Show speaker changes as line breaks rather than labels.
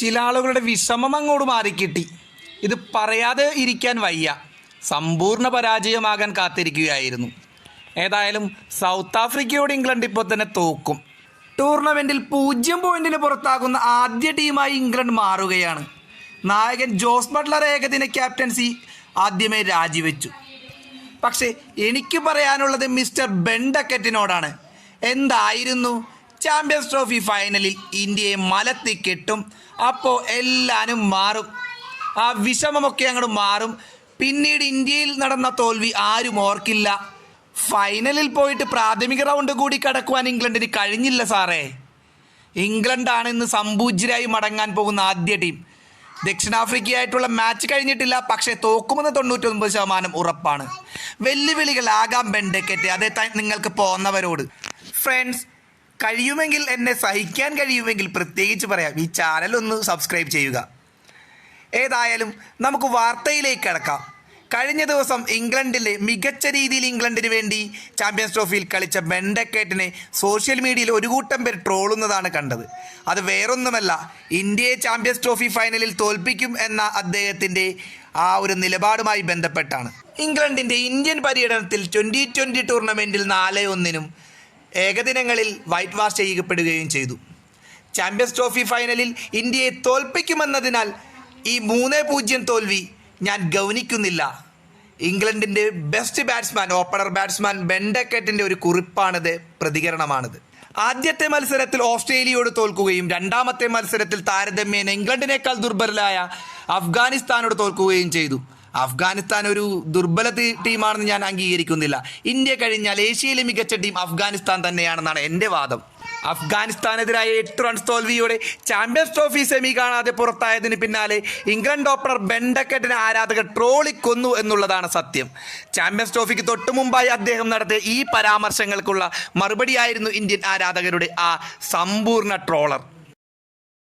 ചില ആളുകളുടെ വിഷമം അങ്ങോട്ട് മാറിക്കിട്ടി. ഇത് പറയാതെ ഇരിക്കാൻ വയ്യ. സമ്പൂർണ പരാജയമാകാൻ കാത്തിരിക്കുകയായിരുന്നു. ഏതായാലും സൗത്ത് ആഫ്രിക്കയോട് ഇംഗ്ലണ്ട് ഇപ്പോൾ തന്നെ തോക്കും. ടൂർണമെന്റിൽ പൂജ്യം പോയിന്റിന് പുറത്താകുന്ന ആദ്യ ടീമായി ഇംഗ്ലണ്ട് മാറുകയാണ്. നായകൻ ജോസ് ബട്ട്ലർ ഏകദിന ക്യാപ്റ്റൻസി ആദ്യമേ രാജിവെച്ചു. പക്ഷേ എനിക്ക് പറയാനുള്ളത് മിസ്റ്റർ ബെൻഡക്കറ്റിനോടാണ് എന്തായിരുന്നു? ചാമ്പ്യൻസ് ട്രോഫി ഫൈനലിൽ ഇന്ത്യയെ മലത്തി കെട്ടും. അപ്പോൾ എല്ലാവരും മാറും. ആ വിഷമമൊക്കെ അങ്ങോട്ട് മാറും. പിന്നീട് ഇന്ത്യയിൽ നടന്ന തോൽവി ആരും ഓർക്കില്ല. ഫൈനലിൽ പോയിട്ട് പ്രാഥമിക റൗണ്ട് കൂടി കടക്കുവാൻ ഇംഗ്ലണ്ടിന് കഴിഞ്ഞില്ല സാറേ. ഇംഗ്ലണ്ടാണ് ഇന്ന് സമ്പൂജ്യരായി മടങ്ങാൻ പോകുന്ന ആദ്യ ടീം. ദക്ഷിണാഫ്രിക്കയായിട്ടുള്ള മാച്ച് കഴിഞ്ഞിട്ടില്ല പക്ഷേ തോക്കുമെന്ന് തൊണ്ണൂറ്റൊൻപത് ശതമാനം ഉറപ്പാണ്. വെല്ലുവിളികളാകാം ബെൻഡക്കറ്റ്. അതേ നിങ്ങൾക്ക് പോന്നവരോട്. ഫ്രണ്ട്സ് കഴിയുമെങ്കിൽ എന്നെ സഹിക്കാൻ കഴിയുമെങ്കിൽ പ്രത്യേകിച്ച് പറയാം. ഈ ചാനൽ ഒന്ന് സബ്സ്ക്രൈബ് ചെയ്യുക. ഏതായാലും നമുക്ക് വാർത്തയിലേക്ക് കിടക്കാം. കഴിഞ്ഞ ദിവസം ഇംഗ്ലണ്ടിലെ മികച്ച രീതിയിൽ ഇംഗ്ലണ്ടിന് വേണ്ടി ചാമ്പ്യൻസ് ട്രോഫിയിൽ കളിച്ച ബെൻഡക്കേറ്റിനെ സോഷ്യൽ മീഡിയയിൽ ഒരു കൂട്ടം പേർ ട്രോളുന്നതാണ് കണ്ടത്. അത് വേറൊന്നുമല്ല ഇന്ത്യയെ ചാമ്പ്യൻസ് ട്രോഫി ഫൈനലിൽ തോൽപ്പിക്കും എന്ന അദ്ദേഹത്തിന്റെ ആ ഒരു നിലപാടുമായി ബന്ധപ്പെട്ടാണ്. ഇംഗ്ലണ്ടിന്റെ ഇന്ത്യൻ പര്യടനത്തിൽ ട്വന്റി ട്വന്റി ടൂർണമെന്റിൽ നാല് ഒന്നിനും ഏകദിനങ്ങളിൽ വൈറ്റ് വാഷ് ചെയ്യപ്പെടുകയും ചെയ്തു. ചാമ്പ്യൻസ് ട്രോഫി ഫൈനലിൽ ഇന്ത്യയെ തോൽപ്പിക്കുമെന്നതിനാൽ ഈ മൂന്ന് പൂജ്യം തോൽവി ഞാൻ ഗൗനിക്കുന്നില്ല. ഇംഗ്ലണ്ടിന്റെ ബെസ്റ്റ് ബാറ്റ്സ്മാൻ ഓപ്പണർ ബാറ്റ്സ്മാൻ ബെൻഡക്കറ്റിന്റെ ഒരു കുറിപ്പാണിത് പ്രതികരണമാണിത്. ആദ്യത്തെ മത്സരത്തിൽ ഓസ്ട്രേലിയയോട് തോൽക്കുകയും രണ്ടാമത്തെ മത്സരത്തിൽ താരതമ്യേന ഇംഗ്ലണ്ടിനേക്കാൾ ദുർബലരായ അഫ്ഗാനിസ്ഥാനോട് തോൽക്കുകയും ചെയ്തു. അഫ്ഗാനിസ്ഥാൻ ഒരു ദുർബല ടീമാണെന്ന് ഞാൻ അംഗീകരിക്കുന്നില്ല. ഇന്ത്യ കഴിഞ്ഞാൽ ഏഷ്യയിലെ മികച്ച ടീം അഫ്ഗാനിസ്ഥാൻ തന്നെയാണെന്നാണ് എന്റെ വാദം. അഫ്ഗാനിസ്ഥാനെതിരായ എട്ട് റൺസ് തോൽവിയോടെ ചാമ്പ്യൻസ് ട്രോഫി സെമി കാണാതെ പുറത്തായതിന് പിന്നാലെ ഇംഗ്ലണ്ട് ഓപ്പണർ ബെൻഡക്കറ്റിനെ ആരാധകർ ട്രോളിക്കൊന്നു എന്നുള്ളതാണ് സത്യം. ചാമ്പ്യൻസ് ട്രോഫിക്ക് തൊട്ടു മുമ്പായി അദ്ദേഹം നടത്തിയ ഈ പരാമർശങ്ങൾക്കുള്ള മറുപടിയായിരുന്നു ഇന്ത്യൻ ആരാധകരുടെ ആ സമ്പൂർണ ട്രോളർ.